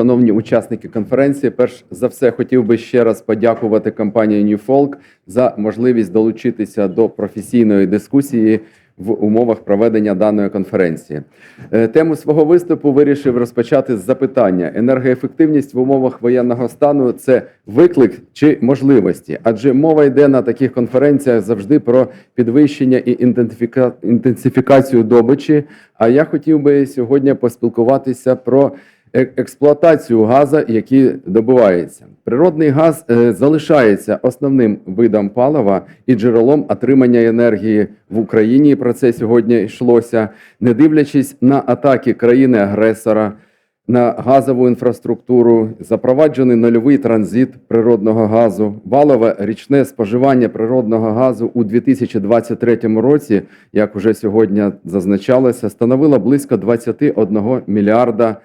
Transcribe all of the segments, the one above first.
шановні учасники конференції, перш за все хотів би ще раз подякувати компанії NewFolk за можливість долучитися до професійної дискусії в умовах проведення даної конференції. Е, Тему свого виступу вирішив розпочати з запитання: енергоефективність в умовах воєнного стану це виклик чи можливості? Адже мова йде на таких конференціях завжди про підвищення і інтенсифікацію добичі. А я хотів би сьогодні поспілкуватися про експлуатацію газу, який добувається. Природний газ е, залишається основним видом палива і джерелом отримання енергії в Україні. Про це сьогодні йшлося, не дивлячись на атаки країни-агресора. На газову інфраструктуру запроваджений нульовий транзит природного газу, валове річне споживання природного газу у 2023 році, як вже сьогодні зазначалося, становило близько 21 мільярда е,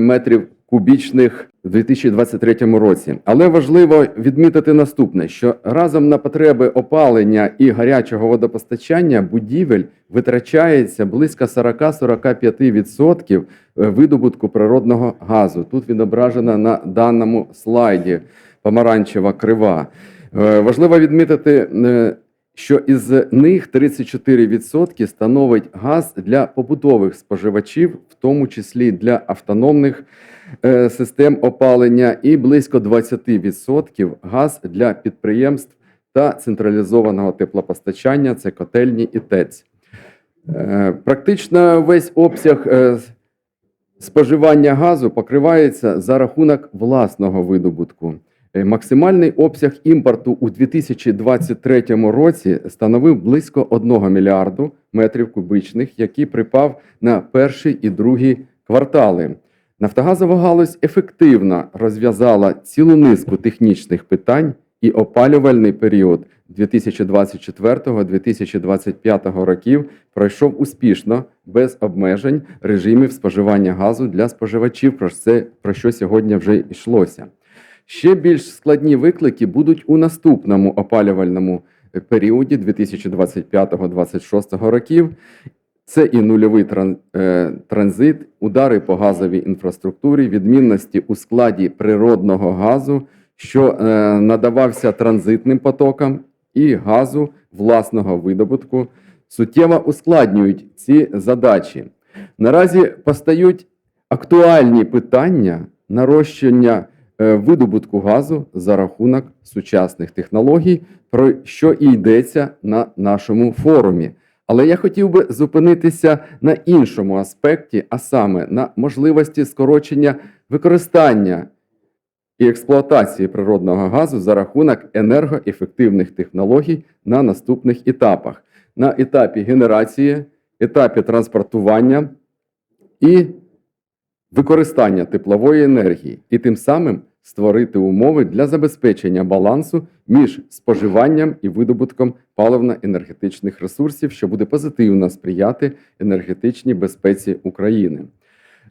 метрів кубічних у 2023 році. Але важливо відмітити наступне: що разом на потреби опалення і гарячого водопостачання будівель витрачається близько 40-45% видобутку природного газу. Тут відображено на даному слайді помаранчева крива. Е, Важливо відмітити. Що із них 34% становить газ для побутових споживачів, в тому числі для автономних е, систем опалення, і близько 20% газ для підприємств та централізованого теплопостачання це котельні і ТЕЦ. Е, Практично весь обсяг е, споживання газу покривається за рахунок власного видобутку. Е, Максимальний обсяг імпорту у 2023 році становив близько 1 мільярду метрів кубічних, який припав на перший і другий квартали. Нафтогазова галузь ефективно розв'язала цілу низку технічних питань і опалювальний період 2024-2025 років пройшов успішно без обмежень режимів споживання газу для споживачів. Про це про що сьогодні вже йшлося. Ще більш складні виклики будуть у наступному опалювальному періоді 2025-2026 років. Це і нульовий е, транзит, удари по газовій інфраструктурі, відмінності у складі природного газу, що е, надавався транзитним потокам, і газу власного видобутку, суттєво ускладнюють ці задачі. Наразі постають актуальні питання нарощення видобутку газу за рахунок сучасних технологій, про що і йдеться на нашому форумі. Але я хотів би зупинитися на іншому аспекті, а саме на можливості скорочення використання і експлуатації природного газу за рахунок енергоефективних технологій на наступних етапах: на етапі генерації, етапі транспортування і використання теплової енергії, і тим самим створити умови для забезпечення балансу між споживанням і видобутком паливно-енергетичних ресурсів, що буде позитивно сприяти енергетичній безпеці України.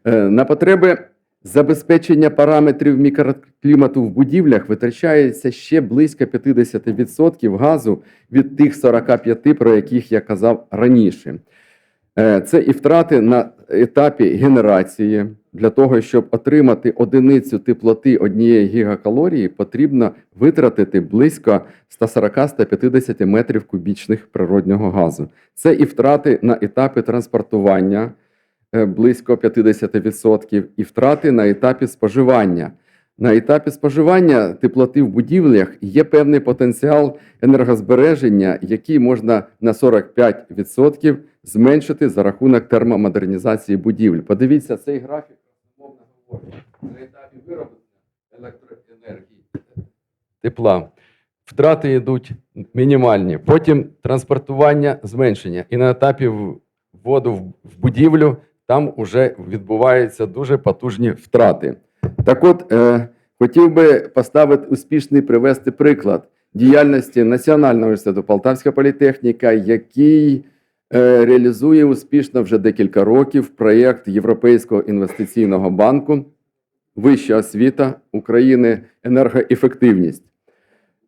Е, На потреби забезпечення параметрів мікроклімату в будівлях витрачається ще близько 50% газу від тих 45, про яких я казав раніше. Е, Це і втрати на етапі генерації. Для того, щоб отримати одиницю теплоти однієї гігакалорії, потрібно витратити близько 140-150 метрів кубічних природнього газу. Це і втрати на етапі транспортування е, близько 50%, і втрати на етапі споживання. На етапі споживання теплоти в будівлях є певний потенціал енергозбереження, який можна на 45% зменшити за рахунок термомодернізації будівель. Подивіться цей графік, умовно на етапі вироблення електроенергії тепла. Втрати йдуть мінімальні, потім транспортування, зменшення. І на етапі вводу в- будівлю там вже відбуваються дуже потужні втрати. Так от, е, хотів би поставити успішний привести приклад діяльності Національного університету Полтавська політехніка, який реалізує успішно вже декілька років проєкт Європейського інвестиційного банку Вища освіта України енергоефективність.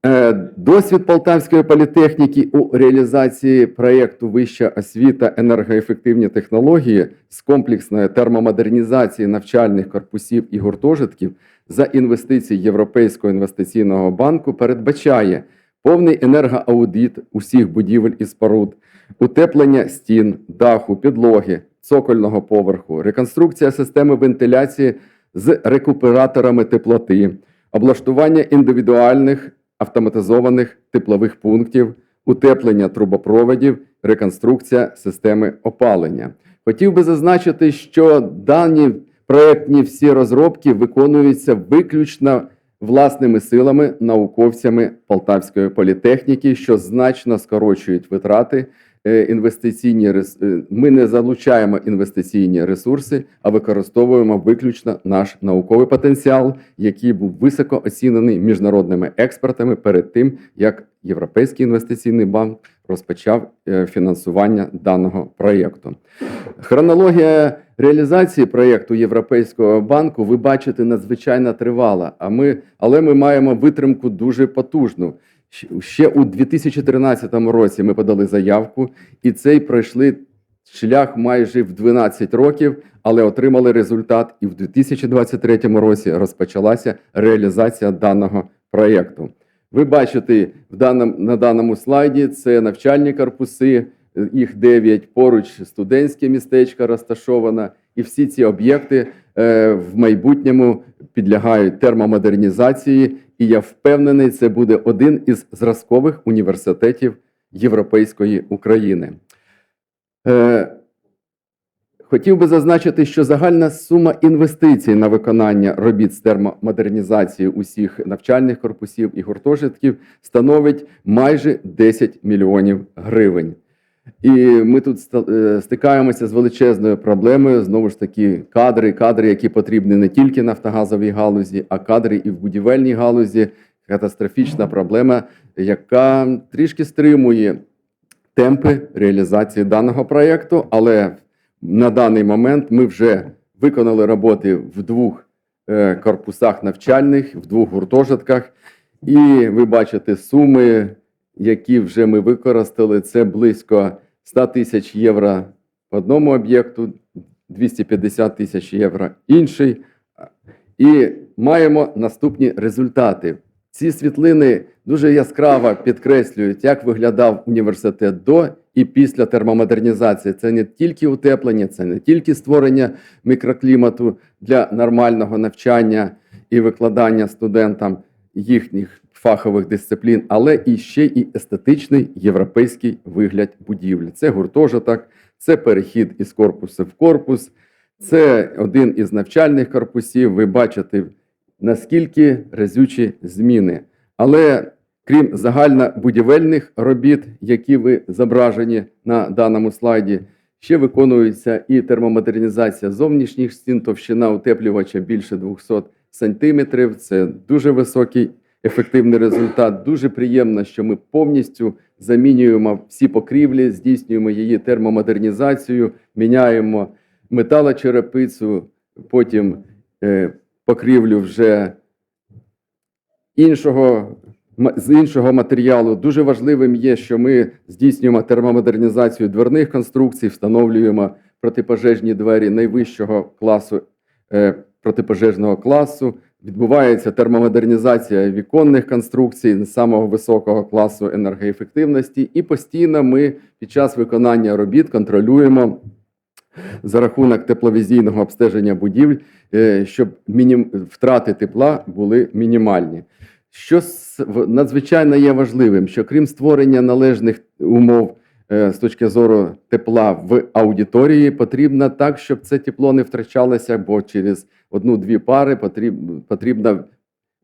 Е, Досвід Полтавської політехніки у реалізації проєкту Вища освіта енергоефективні технології з комплексної термомодернізації навчальних корпусів і гуртожитків за інвестиції Європейського інвестиційного банку передбачає повний енергоаудит усіх будівель і споруд, утеплення стін, даху, підлоги, цокольного поверху, реконструкція системи вентиляції з рекуператорами теплоти, облаштування індивідуальних автоматизованих теплових пунктів, утеплення трубопроводів, реконструкція системи опалення. Хотів би зазначити, що дані проектні всі розробки виконуються виключно власними силами науковцями Полтавської політехніки, що значно скорочують витрати. Е, Інвестиційні е, ми не залучаємо інвестиційні ресурси, а використовуємо виключно наш науковий потенціал, який був високо оцінений міжнародними експертами перед тим, як Європейський інвестиційний банк розпочав е, фінансування даного проєкту. Хронологія реалізації проєкту Європейського банку ви бачите надзвичайно тривала. А ми, але ми маємо витримку дуже потужну. Ще у 2013 році ми подали заявку, і цей пройшли шлях майже в 12 років, але отримали результат. І в 2023 році розпочалася реалізація даного проєкту. Ви бачите в даному, на даному слайді це навчальні корпуси, е, їх 9, поруч студентське містечко розташовано, і всі ці об'єкти е, в майбутньому підлягають термомодернізації. І я впевнений, це буде один із зразкових університетів Європейської України. Е, Хотів би зазначити, що загальна сума інвестицій на виконання робіт з термомодернізації усіх навчальних корпусів і гуртожитків становить майже 10 мільйонів гривень. І ми тут е, стикаємося з величезною проблемою. Знову ж таки, кадри, кадри, які потрібні не тільки нафтогазовій галузі, а кадри і в будівельній галузі. Катастрофічна проблема, яка трішки стримує темпи реалізації даного проєкту, але на даний момент ми вже виконали роботи в двох е, корпусах навчальних, в двох гуртожитках, і ви бачите суми, які вже ми використали. Це близько 100 тисяч євро в одному об'єкту, 250 тисяч євро інший. І маємо наступні результати. Ці світлини дуже яскраво підкреслюють, як виглядав університет до і після термомодернізації. Це не тільки утеплення, це не тільки створення мікроклімату для нормального навчання і викладання студентам їхніх фахових дисциплін, але і ще і естетичний європейський вигляд будівлі. Це гуртожиток, це перехід із корпусу в корпус, це один із навчальних корпусів. Ви бачите, наскільки разючі зміни. Але крім загальнобудівельних робіт, які ви зображені на даному слайді, ще виконується і термомодернізація зовнішніх стін, товщина утеплювача більше 200 сантиметрів. Це дуже високий ефективний результат. Дуже приємно, що ми повністю замінюємо всі покрівлі, здійснюємо її термомодернізацію, міняємо металочерепицю, потім е, покрівлю вже іншого з іншого матеріалу. Дуже важливим є, що ми здійснюємо термомодернізацію дверних конструкцій, встановлюємо протипожежні двері найвищого класу е, протипожежного класу. Відбувається термомодернізація віконних конструкцій самого високого класу енергоефективності, і постійно ми під час виконання робіт контролюємо за рахунок тепловізійного обстеження будівель, е, щоб мінім... втрати тепла були мінімальні. Що надзвичайно є важливим, що крім створення належних умов з точки зору тепла в аудиторії, потрібно так, щоб це тепло не втрачалося, бо через одну-дві пари потрібно, потрібно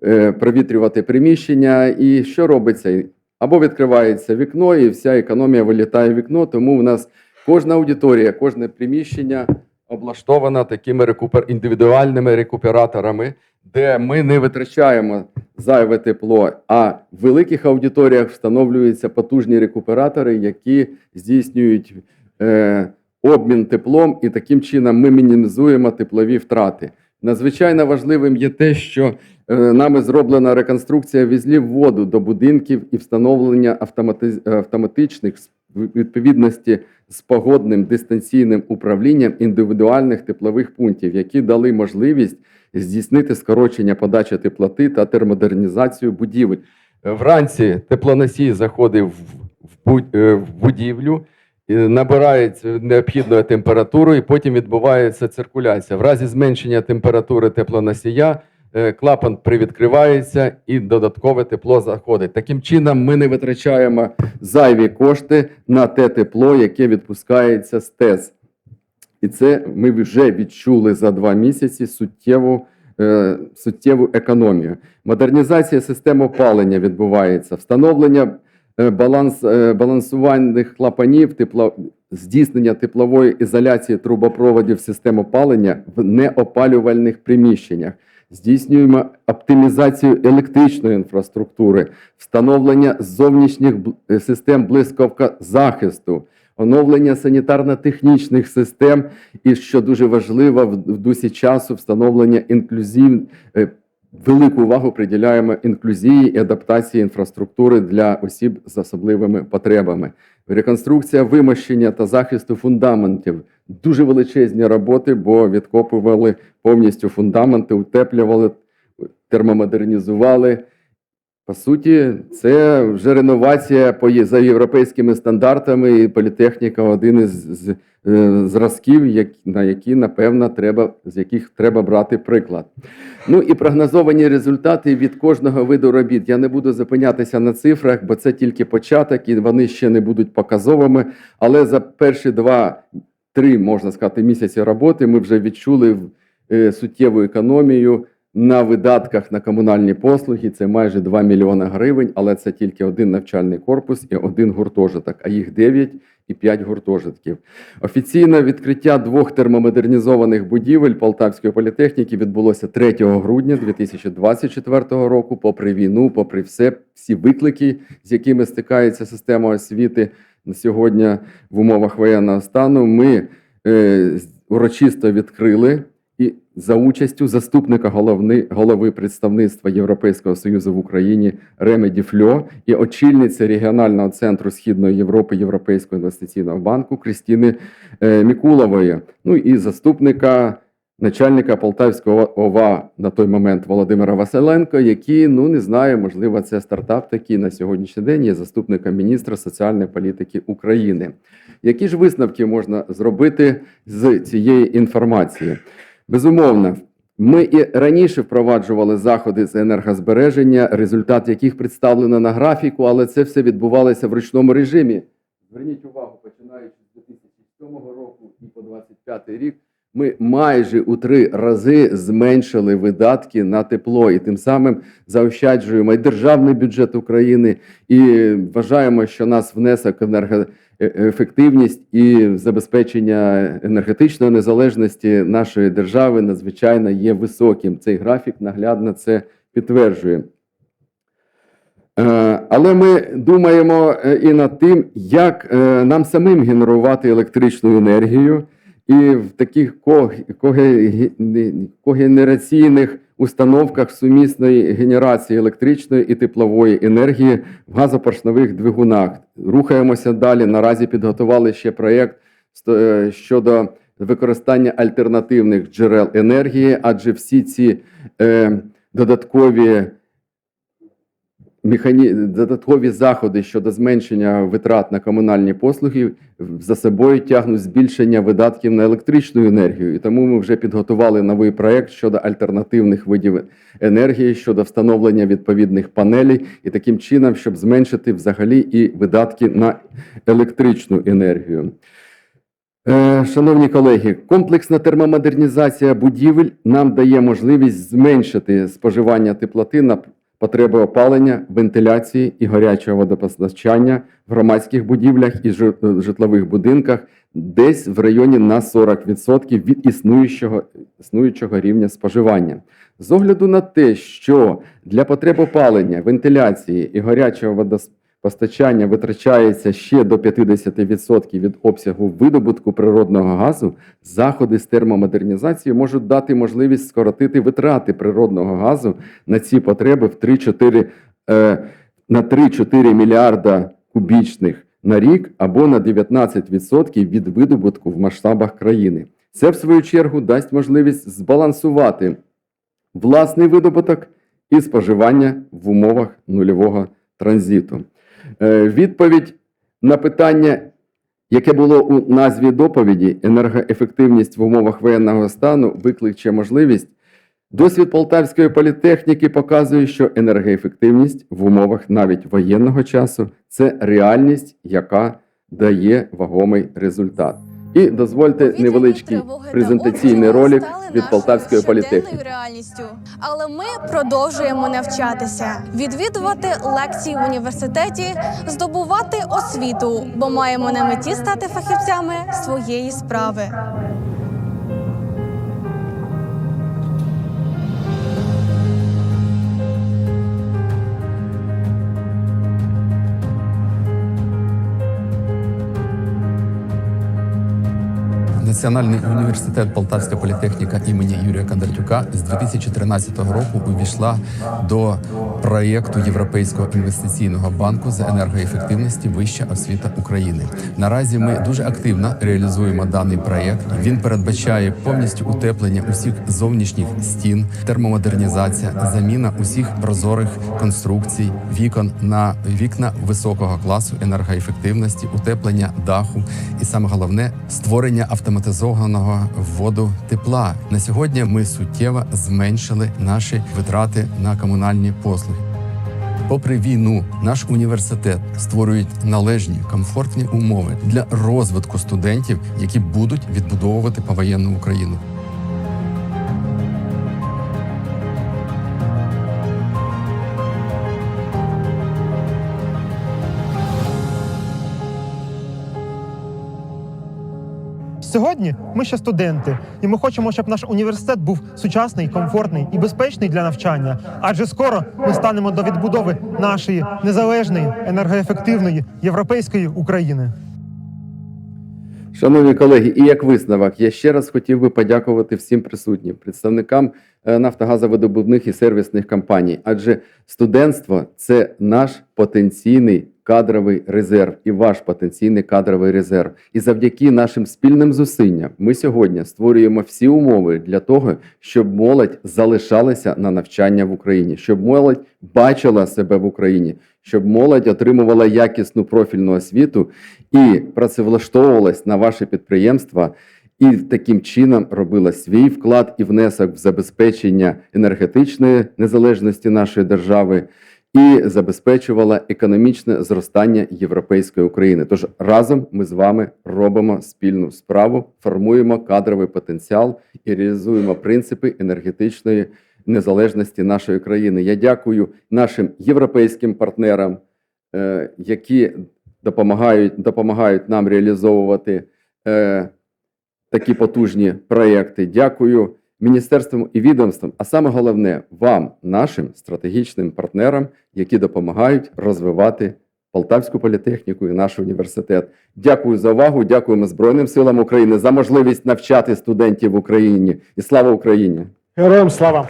е, провітрювати приміщення. І що робиться? Або відкривається вікно, і вся економія вилітає в вікно, тому в нас Кожна аудиторія, кожне приміщення облаштовано такими рекупер... індивідуальними рекуператорами, де ми не витрачаємо зайве тепло. А в великих аудиторіях встановлюються потужні рекуператори, які здійснюють е, обмін теплом, і таким чином ми мінімізуємо теплові втрати. Надзвичайно важливим є те, що е, нами зроблена реконструкція візлів воду до будинків і встановлення автоматичних відповідності з погодним дистанційним управлінням індивідуальних теплових пунктів, які дали можливість здійснити скорочення подачі теплоти та термодернізацію будівель. Вранці теплоносій заходив в- е, будівлю, і набирається необхідною температурою, і потім відбувається циркуляція. В разі зменшення температури теплоносія клапан привідкривається і додаткове тепло заходить. Таким чином, ми не витрачаємо зайві кошти на те тепло, яке відпускається з ТЕС. І це ми вже відчули за два місяці суттєву, е, суттєву економію. Модернізація систем опалення відбувається, встановлення е, баланс, е, балансувальних клапанів, тепло, здійснення теплової ізоляції трубопроводів систем опалення в неопалювальних приміщеннях. Здійснюємо оптимізацію електричної інфраструктури, встановлення зовнішніх е, систем блискавка захисту, оновлення санітарно-технічних систем і, що дуже важливо, в дусі часу встановлення інклюзив, е, велику увагу приділяємо інклюзії і адаптації інфраструктури для осіб з особливими потребами. Реконструкція вимощення та захисту фундаментів дуже величезні роботи, бо відкопували повністю фундаменти, утеплювали, термомодернізували. По суті, це вже реновація за європейськими стандартами, і політехніка один із е, зразків, на які, напевно, треба, з яких треба брати приклад. Ну і прогнозовані результати від кожного виду робіт. Я не буду зупинятися на цифрах, бо це тільки початок, і вони ще не будуть показовими. Але за перші два-три, можна сказати, місяці роботи. Ми вже відчули е, суттєву економію на видатках на комунальні послуги. Це майже 2 мільйони гривень, але це тільки один навчальний корпус і один гуртожиток, а їх 9 і 5 гуртожитків. Офіційне відкриття двох термомодернізованих будівель Полтавської політехніки відбулося 3 грудня 2024 року. Попри війну, попри все, всі виклики, з якими стикається система освіти на сьогодні в умовах воєнного стану, ми е, урочисто відкрили за участю заступника головни, голови представництва Європейського союзу в Україні Ремеді Фльо і очільниці регіонального центру Східної Європи Європейського інвестиційного банку Крістіни е, Мікулової. Ну і заступника начальника Полтавського ОВА на той момент Володимира Василенко, який, ну не знаю, можливо, це стартап такий на сьогоднішній день є заступником міністра соціальної політики України. Які ж висновки можна зробити з цієї інформації? Безумовно, ми і раніше впроваджували заходи з енергозбереження, результат яких представлено на графіку, але це все відбувалося в ручному режимі. Зверніть увагу, починаючи з 2007 року і по 2025 рік, ми майже у три рази зменшили видатки на тепло і тим самим заощаджуємо і державний бюджет України, і вважаємо, що нас внесок енерго е- ефективність і забезпечення енергетичної незалежності нашої держави надзвичайно є високим. Цей графік наглядно це підтверджує. Е, Але ми думаємо е, і над тим, як е, нам самим генерувати електричну енергію, і в таких ко- коге- не- когенераційних установках сумісної генерації електричної і теплової енергії в газопоршневих двигунах. Рухаємося далі. Наразі підготували ще проєкт е, щодо використання альтернативних джерел енергії, адже всі ці е, додаткові механі... додаткові заходи щодо зменшення витрат на комунальні послуги за собою тягнуть збільшення видатків на електричну енергію. І тому ми вже підготували новий проект щодо альтернативних видів енергії, щодо встановлення відповідних панелей, і таким чином, щоб зменшити взагалі і видатки на електричну енергію. Е, Шановні колеги, комплексна термомодернізація будівель нам дає можливість зменшити споживання теплоти на потреби опалення, вентиляції і гарячого водопостачання в громадських будівлях і жи- житлових будинках десь в районі на 40% від існуючого, існуючого рівня споживання. З огляду на те, що для потреб опалення, вентиляції і гарячого водопостачання постачання витрачається ще до 50% від обсягу видобутку природного газу, заходи з термомодернізації можуть дати можливість скоротити витрати природного газу на ці потреби в 3-4 е, на 3-4 мільярда кубічних на рік або на 19% від видобутку в масштабах країни. Це, в свою чергу, дасть можливість збалансувати власний видобуток і споживання в умовах нульового транзиту. Е, Відповідь на питання, яке було у назві доповіді, енергоефективність в умовах воєнного стану викличе можливість. Досвід Полтавської політехніки показує, що енергоефективність в умовах навіть воєнного часу це реальність, яка дає вагомий результат. І дозвольте невеличкий презентаційний ролик від Полтавської політехніки. реальністю. Але ми продовжуємо навчатися, відвідувати лекції в університеті, здобувати освіту, бо маємо на меті стати фахівцями своєї справи. Національний університет Полтавська політехніка імені Юрія Кондратюка з 2013 року увійшла до проєкту Європейського інвестиційного банку з енергоефективності Вища освіта України. Наразі ми дуже активно реалізуємо даний проєкт. Він передбачає повністю утеплення усіх зовнішніх стін, термомодернізація, заміна усіх прозорих конструкцій, вікон на вікна високого класу енергоефективності, утеплення даху і саме головне створення автоматизованого вводу тепла. На сьогодні ми суттєво зменшили наші витрати на комунальні послуги. Попри війну, наш університет створює належні комфортні умови для розвитку студентів, які будуть відбудовувати повоєнну Україну. Сьогодні ми ще студенти, і ми хочемо, щоб наш університет був сучасний, комфортний і безпечний для навчання. Адже скоро ми станемо до відбудови нашої незалежної, енергоефективної європейської України. Шановні колеги, і як висновок, я ще раз хотів би подякувати всім присутнім представникам е, нафтогазовидобувних і сервісних компаній, адже студентство це наш потенційний кадровий резерв і ваш потенційний кадровий резерв. І завдяки нашим спільним зусиллям ми сьогодні створюємо всі умови для того, щоб молодь залишалася на навчання в Україні, щоб молодь бачила себе в Україні, щоб молодь отримувала якісну профільну освіту і працевлаштовувалась на ваше підприємства, і таким чином робила свій вклад і внесок в забезпечення енергетичної незалежності нашої держави і забезпечувала економічне зростання європейської України. Тож разом ми з вами робимо спільну справу, формуємо кадровий потенціал і реалізуємо принципи енергетичної незалежності нашої країни. Я дякую нашим європейським партнерам, е, які допомагають, допомагають нам реалізовувати е, такі потужні проекти. Дякую міністерствам і відомствам, а саме головне вам, нашим стратегічним партнерам, які допомагають розвивати Полтавську політехніку і наш університет. Дякую за увагу. Дякуємо Збройним силам України за можливість навчати студентів в Україні. І слава Україні! Героям слава!